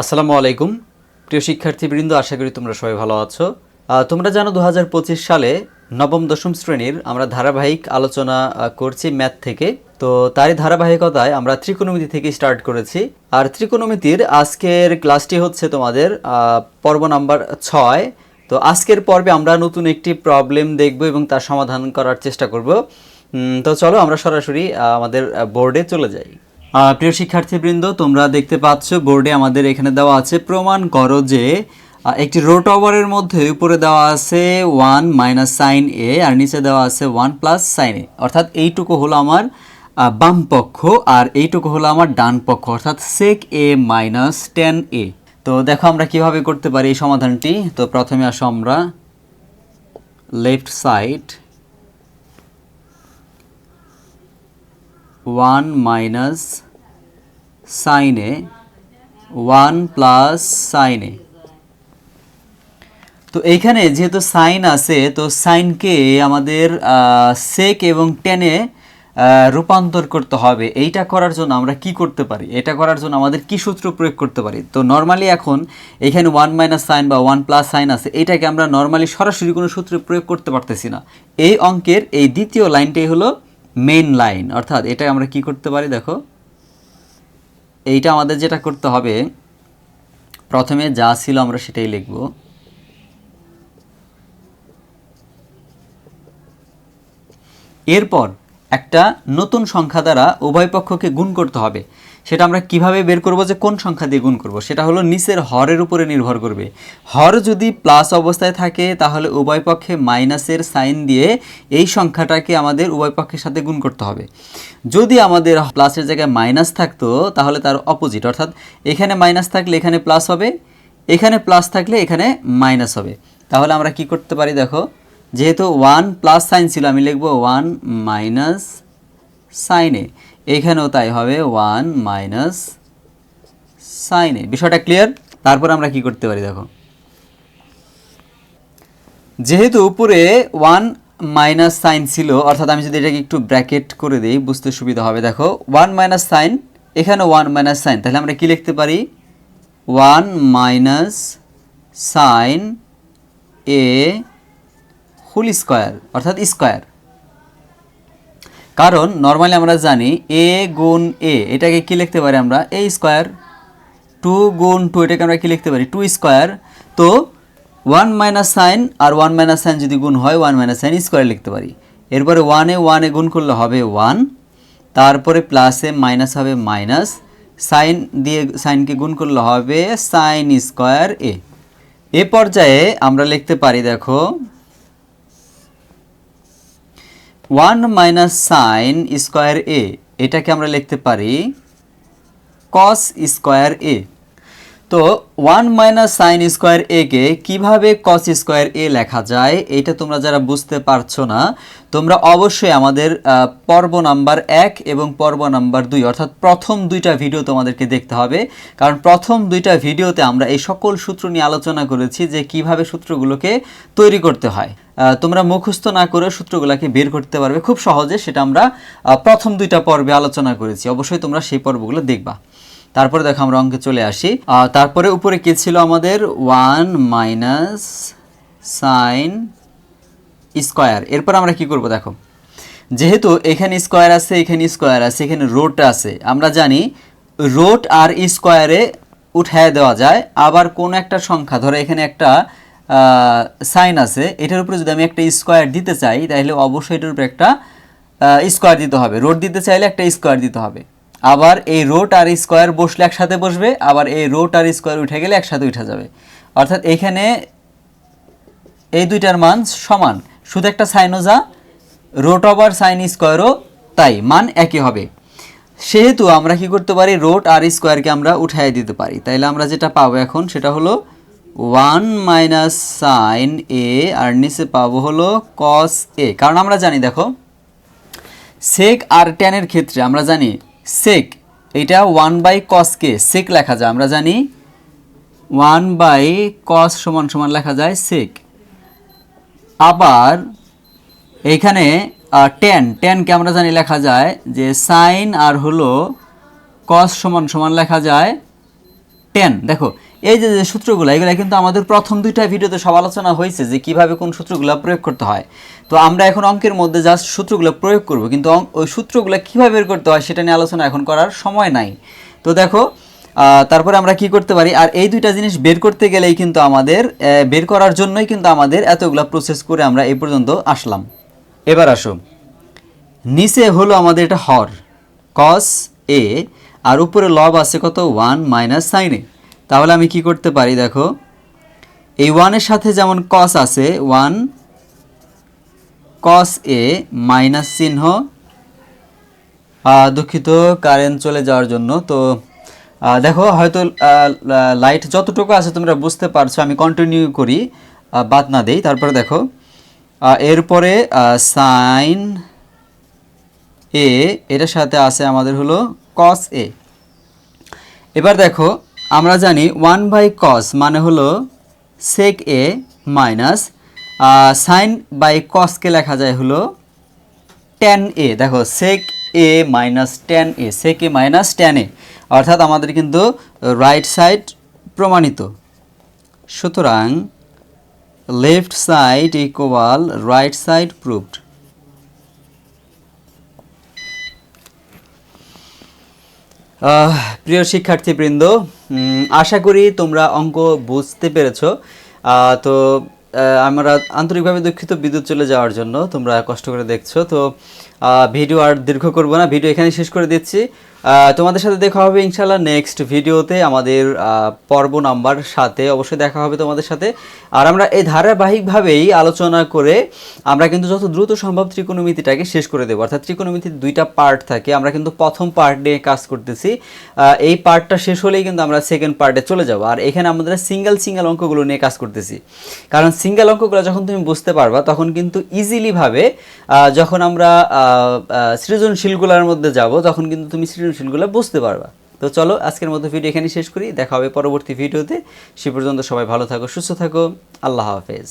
আসসালামু আলাইকুম। প্রিয় শিক্ষার্থীবৃন্দ, আশা করি তোমরা সবাই ভালো আছো। তোমরা জানো দু হাজার পঁচিশ সালে নবম, দশম শ্রেণির আমরা ধারাবাহিক আলোচনা করছি ম্যাথ থেকে। তো তারই ধারাবাহিকতায় আমরা ত্রিকোণমিতি থেকে স্টার্ট করেছি। আর ত্রিকোণমিতির আজকের ক্লাসটি হচ্ছে তোমাদের পর্ব নাম্বার ছয়। তো আজকের পর্বে আমরা নতুন একটি প্রবলেম দেখব এবং তার সমাধান করার চেষ্টা করব। তো চলো আমরা সরাসরি আমাদের বোর্ডে চলে যাই। প্রিয় শিক্ষার্থীবৃন্দ, তোমরা দেখতে পাচ্ছ, বোর্ডে আমাদের এখানে দেওয়া আছে, প্রমাণ করো যে একটি রোট ওভারের মধ্যে উপরে দেওয়া আছে ওয়ান মাইনাস সাইন এ আর নিচে দেওয়া আছে ওয়ান প্লাস সাইন এ অর্থাৎ এইটুকু হলো আমার বাম পক্ষ আর এইটুকু হলো আমার ডান পক্ষ। অর্থাৎ সেক এ মাইনাস টেন এ তো দেখো আমরা কীভাবে করতে পারি এই সমাধানটি। তো প্রথমে আসো আমরা লেফট সাইড ওয়ান মাইনাস সাইনে, ওয়ান প্লাস সাইনে। তো এইখানে যেহেতু সাইন আছে, তো সাইনকে আমাদের সেক এবং টেনে রূপান্তর করতে হবে। এইটা করার জন্য আমরা কি করতে পারি? এটা করার জন্য আমাদের কি সূত্র প্রয়োগ করতে পারি? তো নর্মালি এখন এখানে ওয়ান মাইনাস সাইন বা ওয়ান প্লাস সাইন আছে। এইটাকে আমরা নর্মালি সরাসরি কোনো সূত্রে প্রয়োগ করতে পারতেছি না। এই অঙ্কের এই দ্বিতীয় লাইনটাই হলো মেন লাইন অর্থাৎ এটা আমরা কি করতে পারি? দেখো। এইটা আমাদের যেটা করতে হবে, প্রথমে যা ছিল আমরা সেটাই লিখব। এরপর একটা নতুন সংখ্যা দ্বারা উভয় পক্ষকে গুণ করতে হবে। সেটা আমরা কীভাবে বের করব যে কোন সংখ্যা দিয়ে গুণ করব? সেটা হলো নিচের হরের উপরে নির্ভর করবে। হর যদি প্লাস অবস্থায় থাকে, তাহলে উভয় পক্ষে মাইনাসের সাইন দিয়ে এই সংখ্যাটাকে আমাদের উভয় পক্ষের সাথে গুণ করতে হবে। যদি আমাদের প্লাসের জায়গায় মাইনাস থাকতো, তাহলে তার অপোজিট অর্থাৎ এখানে মাইনাস থাকলে এখানে প্লাস হবে, এখানে প্লাস থাকলে এখানে মাইনাস হবে। তাহলে আমরা কি করতে পারি দেখো, যেহেতু ওয়ান প্লাস সাইন ছিল, আমি লিখব ওয়ান মাইনাস সাইনে এখানেও তাই হবে ওয়ান মাইনাস সাইনে বিষয়টা ক্লিয়ার তারপর আমরা কি করতে পারি দেখো। যেহেতু উপরে ওয়ান মাইনাস সাইন ছিল, অর্থাৎ আমি যদি এটাকে একটু ব্র্যাকেট করে দিই, বুঝতে সুবিধা হবে। দেখো, ওয়ান মাইনাস সাইন এখানে ওয়ান মাইনাস সাইন তাহলে আমরা কি লিখতে পারি? One minus sine A whole square, অর্থাৎ স্কোয়ার। কারণ নর্মালি আমরা জানি এ গুণ এ এটাকে কি লিখতে পারি আমরা? এ স্কোয়ার টু গুণ টু এটাকে আমরা কি লিখতে পারি? টু স্কোয়ার তো ওয়ান মাইনাস সাইন আর ওয়ান মাইনাস সাইন যদি গুণ হয় ওয়ান মাইনাস সাইন স্কোয়ার লিখতে পারি। এরপরে ওয়ানে ওয়ানে গুণ করলে হবে ওয়ান তারপরে প্লাসে মাইনাস হবে মাইনাস সাইন দিয়ে সাইনকে গুণ করলে হবে সাইন স্কোয়ার এ এ পর্যায়ে আমরা লিখতে পারি, দেখো one minus sine square A, এটাকে আমরা লিখতে পারি কস স্কোয়ার এ। তো one minus sine square A কে কীভাবে কস স্কোয়ার এ লেখা যায়, এটা তোমরা যারা বুঝতে পারছ না, তোমরা অবশ্যই আমাদের পর্ব নাম্বার এক এবং পর্ব নাম্বার দুই, অর্থাৎ প্রথম দুইটা ভিডিও তোমাদেরকে দেখতে হবে। কারণ প্রথম দুইটা ভিডিওতে আমরা এই সকল সূত্র নিয়ে আলোচনা করেছি যে কীভাবে সূত্রগুলোকে তৈরি করতে হয়। তোমরা মুখস্থ না করে সূত্রগুলোকে বের করতে পারবে খুব সহজে, সেটা আমরা প্রথম দুইটা পর্বে আলোচনা করেছি। অবশ্যই তোমরা সেই পর্বগুলো দেখবা। তারপরে দেখো আমরা অঙ্কে চলে আসি। তারপরে উপরে কি ছিল আমাদের? One minus sine square. এরপর আমরা কি করব দেখো? যেহেতু এখানে স্কোয়ার আছে, এখানে স্কোয়ার আছে, এখানে রোট আছে, আমরা জানি রোট আর স্কোয়ারে উঠায় দেওয়া যায়। আবার কোন একটা সংখ্যা, ধরো এখানে একটা সাইন আছে, এটার উপরে যদি আমি একটা স্কোয়ার দিতে চাই, তাহলে অবশ্যই এটার উপরে একটা স্কোয়ার দিতে হবে। রোড দিতে চাইলে একটা স্কোয়ার দিতে হবে। আবার এই রোট আর স্কোয়ার বসলে একসাথে বসবে, আবার এই রোট আর স্কোয়ার উঠে গেলে একসাথে উঠে যাবে। অর্থাৎ এখানে এই দুইটার মান সমান। শুধু একটা সাইনও যা রোট ওভার সাইন স্কোয়ারও তাই, মান একই হবে। সেহেতু আমরা কি করতে পারি রোট আর স্কোয়ারকে আমরা উঠাই দিতে পারি। তাইলে আমরা যেটা পাবো এখন, সেটা হলো ওয়ান মাইনাস সাইন এ আর নিচে পাবো হলো কস এ। কারণ আমরা জানি, দেখো সেক আর টেনের ক্ষেত্রে আমরা জানি সেক এটা ওয়ান বাই কস কে সেক লেখা যায়। আমরা জানি ওয়ান বাই কস সমান সমান লেখা যায় সেক আবার এইখানে টেন টেনকে আমরা জানি লেখা যায় যে সাইন আর হলো কস সমান সমান লেখা যায় টেন দেখো এই যে যে সূত্রগুলো, এগুলো কিন্তু আমাদের প্রথম দুইটা ভিডিওতে সব আলোচনা হয়েছে যে কীভাবে কোন সূত্রগুলো প্রয়োগ করতে হয়। তো আমরা এখন অঙ্কের মধ্যে জাস্ট সূত্রগুলো প্রয়োগ করব, কিন্তু ওই সূত্রগুলো কীভাবে বের করতে হয় সেটা নিয়ে আলোচনা এখন করার সময় নাই। তো দেখো তারপরে আমরা কি করতে পারি? আর এই দুইটা জিনিস বের করতে গেলেই কিন্তু আমাদের বের করার জন্যই কিন্তু আমাদের এতগুলা প্রসেস করে আমরা এই পর্যন্ত আসলাম। এবার আসো। নিচে হলো আমাদের এটা হর কস এ আর উপরে লব আছে কত? ওয়ান মাইনাস সাইন এ তাহলে আমি কি করতে পারি, দেখো? এই ওয়ানের সাথে যেমন কস আছে ওয়ান কস এ মাইনাস চিহ্ন দুঃখিত কারেন্ট চলে যাওয়ার জন্য। তো দেখো, হয়তো লাইট যতটুকু আছে তোমরা বুঝতে পারছ, আমি কন্টিনিউ করি বাদ না দেই। তারপরে দেখো এরপরে সাইন এ এটার সাথে আছে আমাদের হলো কস এ এবার দেখো আমরা জানি ওয়ান বাই কস মানে হলো sec A minus sine by কসকে লেখা যায় হলো টেন এ দেখো sec A minus tan A sec A minus tan A অর্থাৎ আমাদের কিন্তু রাইট সাইড প্রমাণিত। সুতরাং left side equal right side proved প্রিয় শিক্ষার্থীবৃন্দ আশা করি তোমরা অঙ্ক বুঝতে পেরেছ। তো আমরা আন্তরিকভাবে দুঃখিত বিদ্যুৎ চলে যাওয়ার জন্য তোমরা কষ্ট করে দেখছ। তো ভিডিও আর দীর্ঘ করব না, ভিডিও এখানে শেষ করে দিচ্ছি। তোমাদের সাথে দেখা হবে ইনশাল্লাহ নেক্সট ভিডিওতে আমাদের পর্ব নাম্বার সাথে অবশ্যই দেখা হবে তোমাদের সাথে। আর আমরা এই ধারাবাহিকভাবেই আলোচনা করে আমরা কিন্তু যত দ্রুত সম্ভব ত্রিকোণমিতিটাকে শেষ করে দেবো। অর্থাৎ ত্রিকোণমিতির দুইটা পার্ট থাকে। আমরা কিন্তু প্রথম পার্ট নিয়ে কাজ করতেছি। এই পার্টটা শেষ হলেই কিন্তু আমরা সেকেন্ড পার্টে চলে যাব। আর এখানে আমাদের সিঙ্গেল সিঙ্গেল অঙ্কগুলো নিয়ে কাজ করতেছি। কারণ সিঙ্গেল অঙ্কগুলো যখন তুমি বুঝতে পারবা, তখন কিন্তু ইজিলিভাবে যখন আমরা সৃজনশীলগুলোর মধ্যে যাব, তখন কিন্তু তুমি সৃজনশীলগুলো বুঝতে পারবা। তো চলো, আজকের মতো ভিডিও এখানে শেষ করি। দেখা হবে পরবর্তী ভিডিওতে সে পর্যন্ত সবাই ভালো থাকো, সুস্থ থাকো। আল্লাহ হাফেজ।